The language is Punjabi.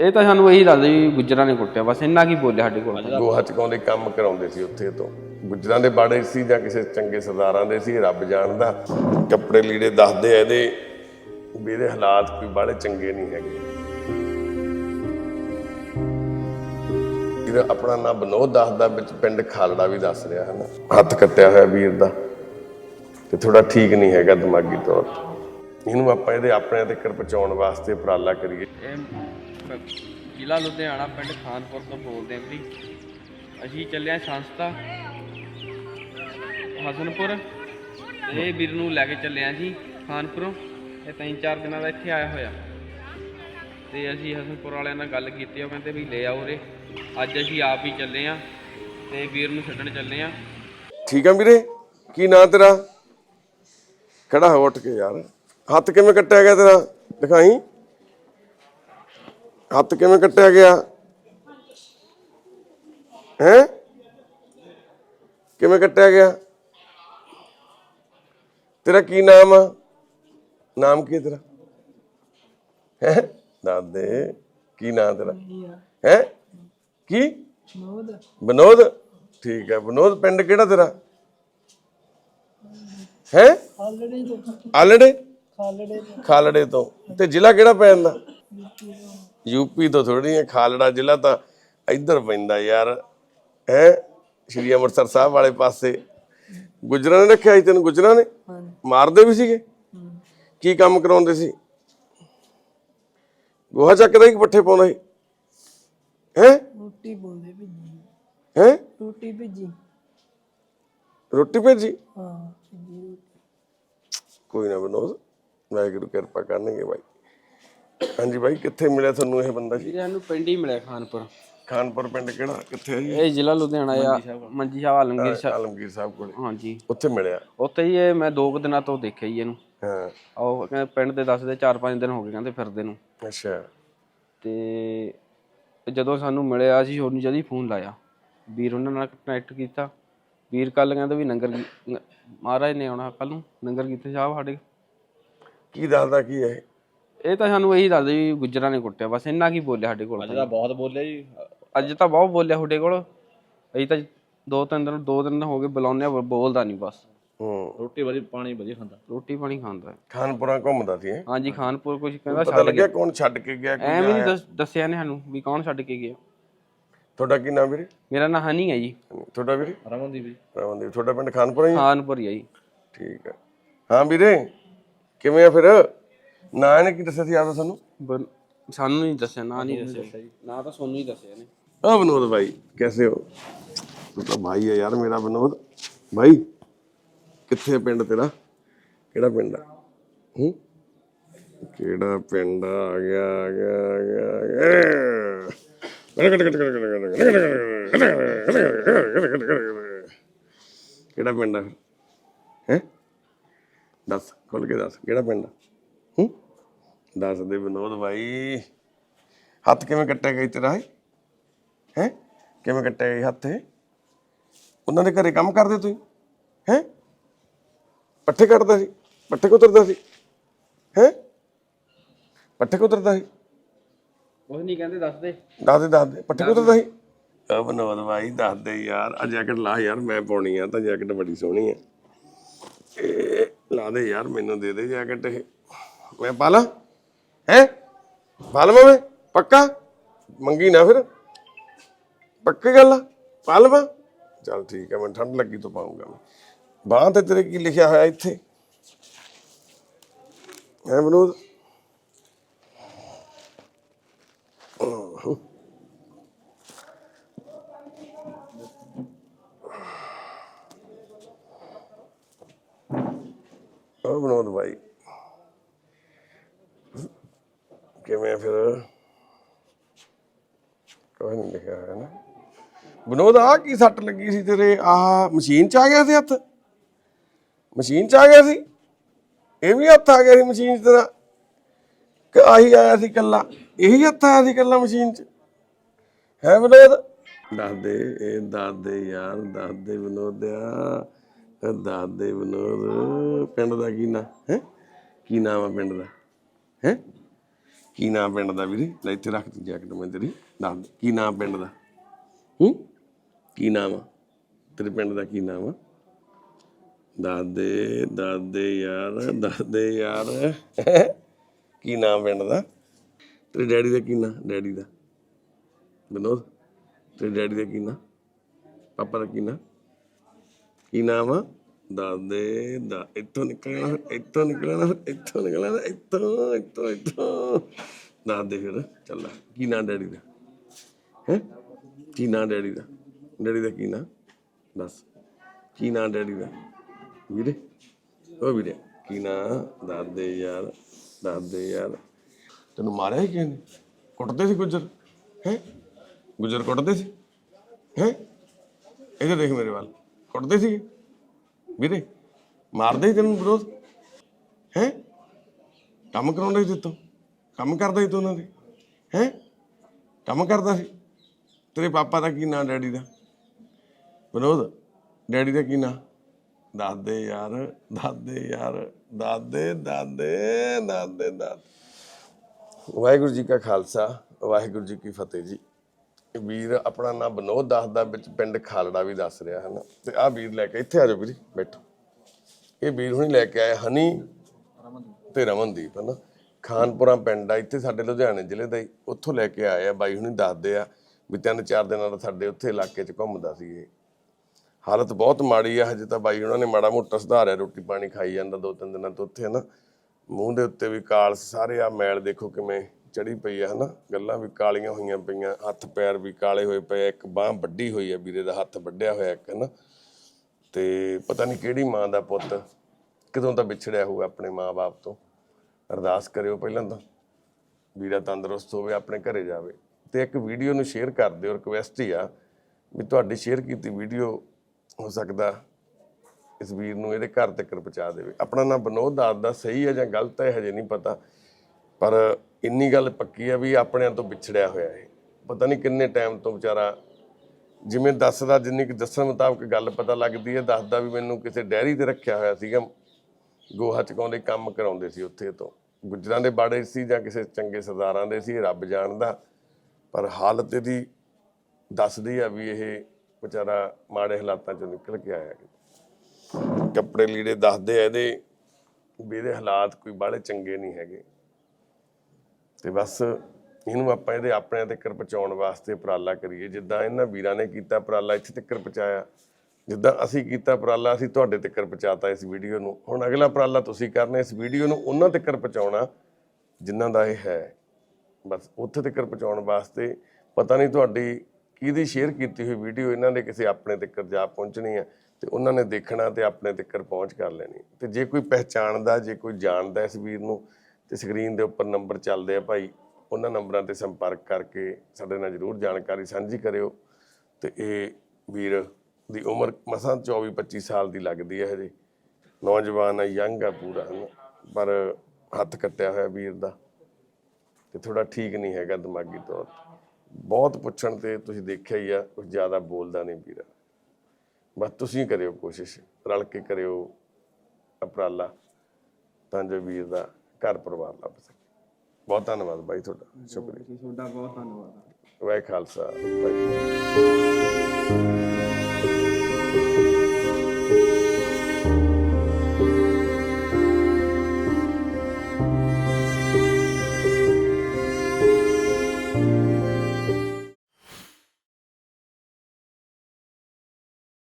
ਇਹ ਤਾਂ ਸਾਨੂੰ ਇਹੀ ਦੱਸਦੇ ਵੀ ਗੁੱਜਰਾਂ ਨੇ ਕੁੱਟਿਆ ਬਸ ਇੰਨਾ ਕੀ ਬੋਲਿਆ ਸਾਡੇ ਕੋਲ ਤਾਂ। ਗੋਹਾ ਚਕਾਉਂਦੇ ਕੰਮ ਕਰਾਉਂਦੇ ਸੀ ਉੱਥੇ ਤੋਂ। ਗੁੱਜਰਾਂ ਦੇ ਬਾੜੇ ਸੀ ਜਾਂ ਕਿਸੇ ਚੰਗੇ ਸਰਦਾਰਾਂ ਦੇ ਸੀ ਰੱਬ ਜਾਣਦਾ। ਕੱਪੜੇ ਲੀੜੇ ਦੱਸਦੇ ਆ ਇਹਦੇ। ਵੀ ਇਹਦੇ ਹਾਲਾਤ ਕੋਈ ਬਾੜੇ ਚੰਗੇ ਨਹੀਂ ਹੈਗੇ। ਇਹਦਾ ਆਪਣਾ ਨਾਂ ਬਨੋਦ ਦੱਸਦਾ ਵਿੱਚ ਪਿੰਡ ਖਾਲੜਾ ਵੀ ਦੱਸ ਰਿਹਾ ਹੈ ਹੱਥ ਕੱਟਿਆ ਹੋਇਆ ਵੀਰ ਦਾ। ਤੇ ਥੋੜਾ ਠੀਕ ਨਹੀਂ ਹੈਗਾ ਦਿਮਾਗੀ ਤੌਰ ਤੇ। ਇਹਨੂੰ ਆਪਾਂ ਇਹਦੇ ਆਪਣੇ ਤੱਕ ਪਹੁੰਚਾਉਣ ਵਾਸਤੇ ਉਪਰਾਲਾ ਕਰੀਏ। ਇਹ ਜ਼ਿਲ੍ਹਾ ਲੁਧਿਆਣਾ ਪਿੰਡ ਖਾਨਪੁਰ ਤੋਂ ਬੋਲਦੇ ਹਾਂ ਜੀ। ਅਸੀਂ ਚੱਲਿਆ ਸੰਸਥਾ ਹਸਨਪੁਰ ਇਹ ਵੀਰ ਨੂੰ ਲੈ ਕੇ ਚੱਲਿਆ ਜੀ ਖਾਨਪੁਰੋਂ। ਇਹ ਤਿੰਨ ਚਾਰ ਦਿਨਾਂ ਦਾ ਇੱਥੇ ਆਇਆ ਹੋਇਆ। ਤੇ ਅਸੀਂ ਹਸਨਪੁਰ ਵਾਲਿਆਂ ਨਾਲ ਗੱਲ ਕੀਤੀ, ਉਹ ਕਹਿੰਦੇ ਵੀ ਲੈ ਆਓ ਰੇ ਅੱਜ ਅਸੀਂ ਆਪ ਹੀ ਚੱਲੇ ਹਾਂ ਤੇ ਵੀਰ ਨੂੰ ਛੱਡਣ ਚੱਲੇ ਹਾਂ। ਠੀਕ ਆ ਵੀਰੇ, ਕੀ ਨਾਂ ਤੇਰਾ? ਖੜਾ ਹੋ ਉੱਠ ਕੇ ਯਾਰ। ਹੱਥ ਕਿਵੇਂ ਕੱਟਿਆ ਗਿਆ ਤੇਰਾ? ਦਿਖਾਈ। ਹੱਥ ਕਿਵੇਂ ਕੱਟਿਆ ਗਿਆ? ਹੈ? ਕਿਵੇਂ ਕੱਟਿਆ ਗਿਆ? ਤੇਰਾ ਕੀ ਨਾਮ ਆ? ਨਾਮ ਕੀ ਤੇਰਾ? ਹੈ? ਦਾਦੇ ਕੀ ਨਾਮ ਤੇਰਾ? ਹੈ? ਕੀ? ਵਿਨੋਦ। ਠੀਕ ਹੈ। ਵਿਨੋਦ ਪਿੰਡ ਕਿਹੜਾ ਤੇਰਾ? ਹੈ? ਤੋਂ। ਆਲੜੇ? ਖਾਲੜੇ ਤੋਂ। ਖਾਲੜੇ ਤੋਂ। ਤੇ ਜ਼ਿਲ੍ਹਾ ਕਿਹੜਾ ਪੈ ਜਾਂਦਾ ਯੂਪੀ ਤੋਂ ਥੋੜੀ ਹੈ ਖਾਲੜਾ ਜ਼ਿਲ੍ਹਾ ਤਾਂ ਇੱਧਰ ਪੈਂਦਾ ਯਾਰ। ਹੈ? ਸ਼੍ਰੀ ਅੰਮ੍ਰਿਤਸਰ ਸਾਹਿਬ ਵਾਲੇ ਪਾਸੇ। ਗੁਜਰਾਂ ਨੇ ਰੱਖਿਆ ਸੀ ਤੈਨੂੰ? ਗੁਜਰਾਂ ਨੇ? ਮਾਰਦੇ ਵੀ ਸੀਗੇ? ਕੀ ਕੰਮ ਕਰਾਉਂਦੇ ਸੀ? ਗੋਹਾ ਚੱਕਦਾ ਹੀ ਪੱਠੇ ਪਾਉਂਦਾ ਸੀ? ਹੈ? ਰੋਟੀ ਬੋਲਦੇ ਭਿੱਜੀ। ਹੈ? ਰੋਟੀ ਭਿੱਜੀ। ਰੋਟੀ ਭੇਜੀ? ਹਾਂ ਕੋਈ ਨਾ ਬਨੋਦ ਵਾਹਿਗੁਰੂ ਕਿਰਪਾ ਕਰਨਗੇ ਬਾਈ। ਹਾਂਜੀ ਬਾਈ ਕਿੱਥੇ ਮਿਲਿਆ ਤੁਹਾਨੂੰ ਇਹ ਬੰਦਾ ਜੀ? ਸਾਨੂੰ ਪਿੰਡ ਹੀ ਮਿਲਿਆ ਖਾਨਪੁਰ। ਖਾਨਪੁਰ ਪਿੰਡ ਕਿਹੜਾ? ਕਿੱਥੇ ਹੈ ਜੀ? ਇਹ ਜ਼ਿਲ੍ਹਾ ਲੁਧਿਆਣਾ ਆ ਮੰਜੀ ਸਾਹਿਬ ਆਲਮਗੀਰ ਸਾਹਿਬ। ਆਲਮਗੀਰ ਸਾਹਿਬ ਕੋਲੇ। ਹਾਂਜੀ। ਉੱਥੇ ਮਿਲਿਆ? ਉੱਥੇ ਹੀ ਇਹ ਮੈਂ ਦੋ ਕੁ ਦਿਨਾਂ ਤੋਂ ਦੇਖਿਆ ਜੀ ਇਹਨੂੰ। ਹਾਂ। ਉਹ ਕਹਿੰਦੇ ਪਿੰਡ ਦੇ ਦੱਸਦੇ 4-5 ਦਿਨ ਹੋ ਗਏ ਕਹਿੰਦੇ ਫਿਰਦੇ ਨੂੰ। ਅੱਛਾ। ਤੇ ਜਦੋਂ ਸਾਨੂੰ ਮਿਲਿਆ ਅਸੀਂ ਉਹਨੂੰ ਜਦੀ ਫੋਨ ਲਾਇਆ। ਵੀਰ ਉਹਨਾਂ ਨਾਲ ਕਨੈਕਟ ਕੀਤਾ। ਵੀਰ ਕੱਲ ਕਹਿੰਦੇ ਵੀ ਨੰਗਰ ਮਹਾਰਾਜ ਨੇ ਆਉਣਾ ਕੱਲ ਨੂੰ। ਨੰਗਰ ਕੀਤੇ ਸਾਹਿਬ ਸਾਡੇ। ਕੀ ਦੱਸਦਾ ਕੀ ਹੈ ਇਹ? ਤਾਂ ਸਾਨੂੰ ਇਹੀ ਦੱਸਦੇ ਵੀ ਗੁੱਜਰਾਂ ਨੇ ਕੁੱਟਿਆ ਬਸ ਇੰਨਾ ਕੀ ਬੋਲਿਆ ਸਾਡੇ ਕੋਲ ਤਾਂ। ਤਾਂ ਬਹੁਤ ਬੋਲਿਆ ਜੀ। ਅੱਜ ਤਾਂ ਬਹੁਤ ਬੋਲਿਆ ਤੁਹਾਡੇ ਕੋਲ। ਅਸੀਂ ਤਾਂ ਦੋ ਤਿੰਨ ਦਿਨ ਦੋ ਦਿਨ ਹੋ ਗਏ ਬੁਲਾਉਂਦੇ ਆ ਬੋਲਦਾ ਨਹੀਂ ਬਸ। ਹੂੰ। ਰੋਟੀ ਵਧੀਆ ਪਾਣੀ ਵਧੀਆ ਖਾਂਦਾ। ਰੋਟੀ ਪਾਣੀ ਖਾਂਦਾ ਹੈ। ਖਾਨਪੁਰਾ ਘੁੰਮਦਾ ਸੀ ਇਹ? ਹਾਂਜੀ ਖਾਨਪੁਰ ਕੁਝ ਕਹਿੰਦਾ ਪਤਾ ਛੱਡ ਲੱਗਿਆ ਕੌਣ ਛੱਡ ਕੇ ਗਿਆ ਕੋਈ ਐਵੇਂ ਨਹੀਂ ਦੱਸਿਆ ਨੇ ਸਾਨੂੰ ਵੀ ਕੌਣ ਛੱਡ ਕੇ ਗਿਆ। ਤੁਹਾਡਾ ਕੀ ਨਾਮ ਵੀਰੇ? ਮੇਰਾ ਨਾਂ ਹਨੀ ਹੈ ਜੀ। ਤੁਹਾਡਾ ਵੀਰੇ? ਰਮਨਦੀਪ ਜੀ। ਰਮਨਦੀਪ ਤੁਹਾਡਾ ਪਿੰਡ ਖਾਨਪੁਰਾ ਹੀ ਹੈ? ਖਾਨਪੁਰ ਹੀ ਹੈ ਜੀ। ਠੀਕ ਹੈ। ਹਾਂ ਵੀਰੇ ਕਿਵੇਂ ਆ ਫਿਰ? ਨਾ ਇਹਨੇ ਕੀ ਦੱਸਿਆ ਸੀ ਆਪਦਾ ਸਾਨੂੰ ਸਾਨੂੰ ਨਹੀਂ ਦੱਸਿਆ ਨਾ ਨਹੀਂ ਦੱਸਿਆ। ਨਾ ਤਾਂ ਸੋਨੂੰ ਹੀ ਦੱਸਿਆ ਨੇ ਆ ਵਿਨੋਦ ਭਾਈ ਕੈਸੇ ਹੋ? ਤੂੰ ਤਾਂ ਭਾਈ ਹੈ ਯਾਰ ਮੇਰਾ ਵਿਨੋਦ। ਭਾਈ ਕਿੱਥੇ ਪਿੰਡ ਤੇਰਾ? ਕਿਹੜਾ ਪਿੰਡ ਆ? ਹੂੰ? ਕਿਹੜਾ ਪਿੰਡ ਆ? ਆ ਗਿਆ ਆ ਗਿਆ ਆ ਗਿਆ, ਆ ਗਿਆ। ਕਿਹੜਾ ਪਿੰਡ ਹੈ? ਦੱਸ ਖੁੱਲ ਕੇ ਦੱਸ ਕਿਹੜਾ ਪਿੰਡ ਆ? ਹੂੰ? ਦੱਸ ਦੇ ਵਿਨੋਦ ਭਾਈ ਹੱਥ ਕਿਵੇਂ ਕੱਟਿਆ ਗਿਆ ਤੇਰਾ ਹੈ ਹੈ? ਕਿਵੇਂ ਕੱਟਿਆ ਇਹ ਹੱਥ ਇਹ? ਉਹਨਾਂ ਦੇ ਘਰੇ ਕੰਮ ਕਰਦੇ ਤੁਸੀਂ? ਹੈ? ਪੱਠੇ ਕੱਟਦਾ ਸੀ ਪੱਠੇ ਕੁਤਰਦਾ ਸੀ। ਹੈ? ਪੱਠੇ ਕੁਤਰਦਾ ਸੀ। ਕੁਝ ਨਹੀਂ ਕਹਿੰਦੇ ਦੱਸਦੇ ਦੱਸ ਦੇ ਦੱਸ ਦੇ। ਪੱਠੇ ਕੁਤਰਦਾ ਸੀ। ਆ ਬਨੋਦ ਭਾਈ ਦੱਸ ਦੇ ਯਾਰ। ਆ ਜੈਕਟ ਲਾ ਯਾਰ ਮੈਂ ਪਾਉਣੀ ਆ ਤਾਂ ਜੈਕਟ ਬੜੀ ਸੋਹਣੀ ਆ। ਲਾ ਦੇ ਯਾਰ ਮੈਨੂੰ ਦੇ ਦੇ ਜੈਕਟ ਇਹ। ਮੈਂ ਪਾ ਲਾਂ ਹੈ ਪਾ ਲਵਾਂ ਮੈਂ ਪੱਕਾ ਮੰਗੀ ਨਾ ਫਿਰ ਪੱਕੀ ਗੱਲ ਆ ਪਾ ਲਵਾਂ ਚੱਲ ਠੀਕ ਹੈ ਮੈਂ ਠੰਡ ਲੱਗੀ ਤਾਂ ਪਾਉਂਗਾ ਮੈਂ ਬਾਂਹ ਤੇ ਤੇਰੇ ਕੀ ਲਿਖਿਆ ਹੋਇਆ ਇੱਥੇ ਹੈ ਬਨੋਦ ਉਹ ਵਿਨੋਦ ਭਾਈ ਕਿਵੇਂ ਫਿਰ? ਕੋਈ ਨਹੀਂ ਲਿਖਿਆ ਹੋਇਆ ਨਾ। ਵਿਨੋਦ ਆ ਕੀ ਸੱਟ ਲੱਗੀ ਸੀ ਤੇਰੇ? ਆਹ ਮਸ਼ੀਨ ਚ ਆ ਗਿਆ ਸੀ ਹੱਥ? ਮਸ਼ੀਨ ਚ ਆ ਗਿਆ ਸੀ? ਇਹ ਵੀ ਹੱਥ ਆ ਗਿਆ ਸੀ ਮਸ਼ੀਨ 'ਚ ਤੇਰਾ? ਕਿ ਆਹੀ ਆਇਆ ਸੀ ਕੱਲਾ ਇਹੀ ਹੱਥ ਆਇਆ ਸੀ ਕੱਲਾ ਮਸ਼ੀਨ 'ਚ? ਹੈ ਵਿਨੋਦ? ਦੱਸ ਦੇ ਇਹ ਦੱਸ ਦੇ ਯਾਰ ਦੱਸ ਦੇ ਵਿਨੋਦਿਆ ਇਹ ਦੱਸ ਦੇ ਵਿਨੋਦ। ਪਿੰਡ ਦਾ ਕੀ ਨਾਂ? ਹੈ? ਕੀ ਨਾਮ ਆ ਪਿੰਡ ਦਾ? ਹੈ? ਕੀ ਨਾਮ ਪਿੰਡ ਦਾ ਵੀਰੇ? ਲੈ ਇੱਥੇ ਰੱਖ ਦੀ ਜੈਕਟ ਮੈਂ ਤੇਰੀ ਦੱਸ ਦੇ, ਕੀ ਨਾਮ ਪਿੰਡ ਦਾ? ਹੂੰ? ਕੀ ਨਾਮ ਆ? ਤੇਰੇ ਪਿੰਡ ਦਾ ਕੀ ਨਾਮ ਆ? ਦਾਦੇ ਦਾਦੇ ਯਾਰ ਦਾਦੇ ਯਾਰ। ਕੀ ਨਾਮ ਪਿੰਡ ਦਾ? ਤੇਰੇ ਡੈਡੀ ਦਾ ਕੀ ਨਾਮ ਡੈਡੀ ਦਾ। ਵਿਨੋਦ ਤੇਰੇ ਡੈਡੀ ਦਾ ਕੀ ਨਾਮ ਪਾਪਾ ਦਾ ਕੀ ਨਾਮ ਕੀ ਨਾਮ ਆ? ਦਾਦੇ ਦਾ ਇੱਥੋਂ ਨਿਕਲਣਾ ਫਿਰ ਇੱਥੋਂ ਨਿਕਲਣਾ ਫਿਰ ਇੱਥੋਂ ਨਿਕਲਣਾ, ਇੱਥੋਂ ਇੱਥੋਂ ਇੱਥੋਂ। ਦਾਦੇ ਫਿਰ, ਚੱਲ ਕੀ ਨਾਮ ਡੈਡੀ ਦਾ? ਹੈ? ਕੀ ਨਾਮ ਡੈਡੀ ਦਾ? ਡੈਡੀ ਦਾ ਕੀ ਨਾਮ ਦੱਸ। ਕੀ ਨਾਮ ਡੈਡੀ ਦਾ? ਵੀਰੇ? ਉਹ ਵੀਰੇ, ਕੀ ਨਾਮ ਦਾਦੇ ਯਾਰ ਦਾਦੇ ਯਾਰ। ਤੈਨੂੰ ਮਾਰਿਆ ਹੀ ਕਿਹਨੇ ਕੁੱਟਦੇ ਸੀ ਗੁੱਜਰ? ਹੈ? ਗੁੱਜਰ ਕੁੱਟਦੇ ਸੀ? ਹੈ? ਇਹਦੇ ਦੇਖ ਮੇਰੇ ਵੱਲ। ਕੁੱਟਦੇ ਸੀ ਵੀਰੇ, ਮਾਰਦਾ ਸੀ ਤੈਨੂੰ ਵਿਰੋਧ? ਹੈ? ਕੰਮ ਕਰਾਉਂਦਾ ਸੀ ਤੂੰ? ਕੰਮ ਕਰਦਾ ਸੀ ਤੂੰ ਉਹਨਾਂ ਦੇ? ਹੈ? ਕੰਮ ਕਰਦਾ ਸੀ? ਤੇਰੇ ਪਾਪਾ ਦਾ ਕੀ ਨਾਂ, ਡੈਡੀ ਦਾ? ਵਿਨੋਦ ਡੈਡੀ ਦਾ ਕੀ ਨਾਂ? ਦਾਦੇ ਯਾਰ ਦਾਦੇ ਯਾਰ, ਦਾਦੇ ਦਾਦੇ ਦਾਦੇ ਦਾਦੇ। ਵਾਹਿਗੁਰੂ ਜੀ ਕਾ ਖਾਲਸਾ, ਵਾਹਿਗੁਰੂ ਜੀ ਕੀ ਫਤਿਹ ਜੀ। ਵੀਰ ਆਪਣਾ ਨਾਮ ਬਨੋਦ ਦੱਸਦਾ ਵਿੱਚ ਪਿੰਡ ਖਾਲੜਾ ਵੀ ਦੱਸ ਰਿਹਾ ਹੈ ਤੇ ਆਹ ਵੀਰ ਲੈ ਕੇ ਇੱਥੇ ਆ ਜਾਓ ਵੀਰੇ, ਬੈਠੋ। ਇਹ ਵੀਰ ਹੁਣੀ ਲੈ ਕੇ ਆਏ ਹਨੀ ਤੇ ਰਮਨਦੀਪ ਹਨਾ। ਖਾਨਪੁਰਾ ਪਿੰਡ ਆ, ਇੱਥੇ ਸਾਡੇ ਲੁਧਿਆਣੇ ਜ਼ਿਲ੍ਹੇ ਦਾ ਹੀ। ਉੱਥੋਂ ਲੈ ਕੇ ਆਏ ਆ ਬਾਈ ਹੁਣੀ ਦੱਸਦੇ ਆ ਵੀ ਤਿੰਨ ਚਾਰ ਦਿਨਾਂ ਦਾ ਸਾਡੇ ਉੱਥੇ ਇਲਾਕੇ 'ਚ ਘੁੰਮਦਾ ਸੀ ਇਹ। ਹਾਲਤ ਬਹੁਤ ਮਾੜੀ ਆ, ਹਜੇ ਤਾਂ ਬਾਈ ਉਹਨਾਂ ਨੇ ਮਾੜਾ ਮੋਟਾ ਸੁਧਾਰਿਆ, ਰੋਟੀ ਪਾਣੀ ਖਾਈ ਜਾਂਦਾ ਦੋ ਤਿੰਨ ਦਿਨਾਂ ਤੋਂ ਉੱਥੇ ਹਨਾ। ਮੂੰਹ ਦੇ ਉੱਤੇ ਵੀ ਕਾਲ ਸਾਰੇ ਆ, ਮੈਲ ਦੇਖੋ ਕਿਵੇਂ ਚੜੀ ਪਈ ਆ, ਹਨਾ? ਗੱਲਾਂ ਵੀ ਕਾਲੀਆਂ ਹੋਈਆਂ ਪਈਆਂ, ਹੱਥ ਪੈਰ ਵੀ ਕਾਲੇ ਹੋਏ ਪਏ ਇੱਕ ਬਾਹ ਵੱਡੀ ਹੋਈ ਆ ਵੀਰੇ ਦਾ ਹੱਥ ਵੱਡਿਆ ਹੋਇਆ ਇੱਕ, ਹਨਾ? ਤੇ ਪਤਾ ਨਹੀਂ ਕਿਹੜੀ ਮਾਂ ਦਾ ਪੁੱਤ ਕਿਦੋਂ ਤਾਂ ਵਿਛੜਿਆ ਹੋਊਗਾ ਆਪਣੇ ਮਾਂ-ਬਾਪ ਤੋਂ? ਅਰਦਾਸ ਕਰਿਓ ਪਹਿਲਾਂ ਤਾਂ, ਵੀਰਾ ਤੰਦਰੁਸਤ ਹੋਵੇ, ਆਪਣੇ ਘਰੇ ਜਾਵੇ। ਤੇ ਇੱਕ ਵੀਡੀਓ ਨੂੰ ਸ਼ੇਅਰ ਕਰ ਦਿਓ, ਰਿਕਵੈਸਟ ਹੀ ਆ ਵੀ ਤੁਹਾਡੀ ਸ਼ੇਅਰ ਕੀਤੀ ਵੀਡੀਓ ਹੋ ਸਕਦਾ ਇਸ ਵੀਰ ਨੂੰ ਇਹਦੇ ਘਰ ਤੱਕ ਪਹੁੰਚਾ ਦੇਵੇ। ਆਪਣਾ ਨਾਮ ਬਨੋਦ ਦਾਸ ਦਾ ਸਹੀ ਹੈ ਜਾਂ ਗਲਤ ਹੈ ਹਜੇ ਨਹੀਂ ਪਤਾ। ਪਰ ਇੰਨੀ ਗੱਲ ਪੱਕੀ ਆ ਵੀ ਆਪਣਿਆਂ ਤੋਂ ਵਿਛੜਿਆ ਹੋਇਆ ਹੈ ਪਤਾ ਨਹੀਂ ਕਿੰਨੇ ਟਾਈਮ ਤੋਂ ਵਿਚਾਰਾ ਜਿਵੇਂ ਦੱਸਦਾ, ਜਿੰਨੀ ਕਿ ਦੱਸਣ ਮੁਤਾਬਕ ਗੱਲ ਪਤਾ ਲੱਗਦੀ ਹੈ, ਦੱਸਦਾ ਵੀ ਮੈਨੂੰ ਕਿਸੇ ਡੈਰੀ ਤੇ ਰੱਖਿਆ ਹੋਇਆ ਸੀਗਾ। ਗੋਹਾ ਚਕਾਉਂਦੇ, ਕੰਮ ਕਰਾਉਂਦੇ ਸੀ ਉੱਥੇ ਤੋਂ। ਗੁੱਜਰਾਂ ਦੇ ਬਾੜੇ ਸੀ ਜਾਂ ਕਿਸੇ ਚੰਗੇ ਸਰਦਾਰਾਂ ਦੇ ਸੀ, ਇਹ ਰੱਬ ਜਾਣਦਾ। ਪਰ ਹਾਲਤ ਇਹਦੀ ਦੱਸਦੀ ਆ ਵੀ ਇਹ ਵਿਚਾਰਾ ਮਾੜੇ ਹਾਲਾਤਾਂ ਚੋਂ ਨਿਕਲ ਕੇ ਆਇਆ ਕੱਪੜੇ ਲੀੜੇ ਦੱਸਦੇ ਆ ਇਹਦੇ ਵੀ ਇਹਦੇ ਹਾਲਾਤ ਕੋਈ ਬਾਹਲੇ ਚੰਗੇ ਨਹੀਂ ਹੈਗੇ। ਤੇ ਬਸ ਇਹਨੂੰ ਆਪਾਂ ਇਹਦੇ ਆਪਣੇ ਤੱਕ ਪਹੁੰਚਾਉਣ ਵਾਸਤੇ ਉਪਰਾਲਾ ਕਰੀਏ। ਜਿੱਦਾਂ ਇਹਨਾਂ ਵੀਰਾਂ ਨੇ ਕੀਤਾ ਉਪਰਾਲਾ, ਇੱਥੇ ਤੱਕ ਪਹੁੰਚਾਇਆ। ਜਿੱਦਾਂ ਅਸੀਂ ਕੀਤਾ ਉਪਰਾਲਾ, ਅਸੀਂ ਤੁਹਾਡੇ ਤੱਕ ਪਹੁੰਚਾਤਾ ਇਸ ਵੀਡੀਓ ਨੂੰ। ਹੁਣ ਅਗਲਾ ਉਪਰਾਲਾ ਤੁਸੀਂ ਕਰਨਾ, ਇਸ ਵੀਡੀਓ ਨੂੰ ਉਹਨਾਂ ਤੱਕ ਪਹੁੰਚਾਉਣਾ ਜਿਨ੍ਹਾਂ ਦਾ ਇਹ ਹੈ। ਬਸ ਉੱਥੇ ਤੱਕ ਪਹੁੰਚਾਉਣ ਵਾਸਤੇ ਪਤਾ ਨਹੀਂ ਤੁਹਾਡੀ ਕਿਹਦੀ ਸ਼ੇਅਰ ਕੀਤੀ ਹੋਈ ਵੀਡੀਓ, ਇਹਨਾਂ ਦੇ ਕਿਸੇ ਆਪਣੇ ਤੱਕ ਜਾ ਪਹੁੰਚਣੀ ਹੈ ਤੇ ਉਹਨਾਂ ਨੇ ਦੇਖਣਾ ਤੇ ਆਪਣੇ ਤੱਕ ਪਹੁੰਚ ਕਰ ਲੈਣੀ। ਤੇ ਜੇ ਕੋਈ ਪਹਿਚਾਣਦਾ, ਜੇ ਕੋਈ ਜਾਣਦਾ ਇਸ ਵੀਰ ਨੂੰ ਤੇ ਸਕਰੀਨ ਦੇ ਉੱਪਰ ਨੰਬਰ ਚੱਲਦੇ ਆ ਭਾਈ। ਉਹਨਾਂ ਨੰਬਰਾਂ ਤੇ ਸੰਪਰਕ ਕਰਕੇ ਸਾਡੇ ਨਾਲ ਜਰੂਰ ਜਾਣਕਾਰੀ ਸਾਂਝੀ ਕਰਿਓ। ਤੇ ਇਹ ਵੀਰ ਦੀ ਉਮਰ ਮਸਾਂ 24 25 ਸਾਲ ਦੀ ਲੱਗਦੀ ਹੈ ਹਜੇ। ਨੌਜਵਾਨ ਆ, ਯੰਗ ਆ ਪੂਰਾ ਪਰ ਹੱਥ ਕੱਟਿਆ ਹੋਇਆ ਵੀਰ ਦਾ। ਤੇ ਥੋੜਾ ਠੀਕ ਨਹੀਂ ਹੈਗਾ ਦਿਮਾਗੀ ਤੌਰ ਤੇ। ਬਹੁਤ ਪੁੱਛਣ ਤੇ ਤੁਸੀਂ ਦੇਖਿਆ ਹੀ ਆ ਕੁਝ ਜ਼ਿਆਦਾ ਬੋਲਦਾ ਨਹੀਂ ਵੀਰਾ। ਬਸ ਤੁਸੀਂ ਕਰਿਓ ਕੋਸ਼ਿਸ਼, ਰਲ ਕੇ ਕਰਿਓ ਅਪਰਾਲਾ। ਤਾਂ ਜੋ ਵੀਰ ਦਾ ਘਰ ਪਰਿਵਾਰ ਲੱਭ ਸਕੇ। ਬਹੁਤ ਧੰਨਵਾਦ ਬਾਈ ਤੁਹਾਡਾ ਸ਼ੁਕਰੀਆ। ਤੁਹਾਡਾ ਬਹੁਤ ਧੰਨਵਾਦ। ਵਾਹਿ ਖਾਲਸਾ ਵਾਹਿਗੁਰੂ।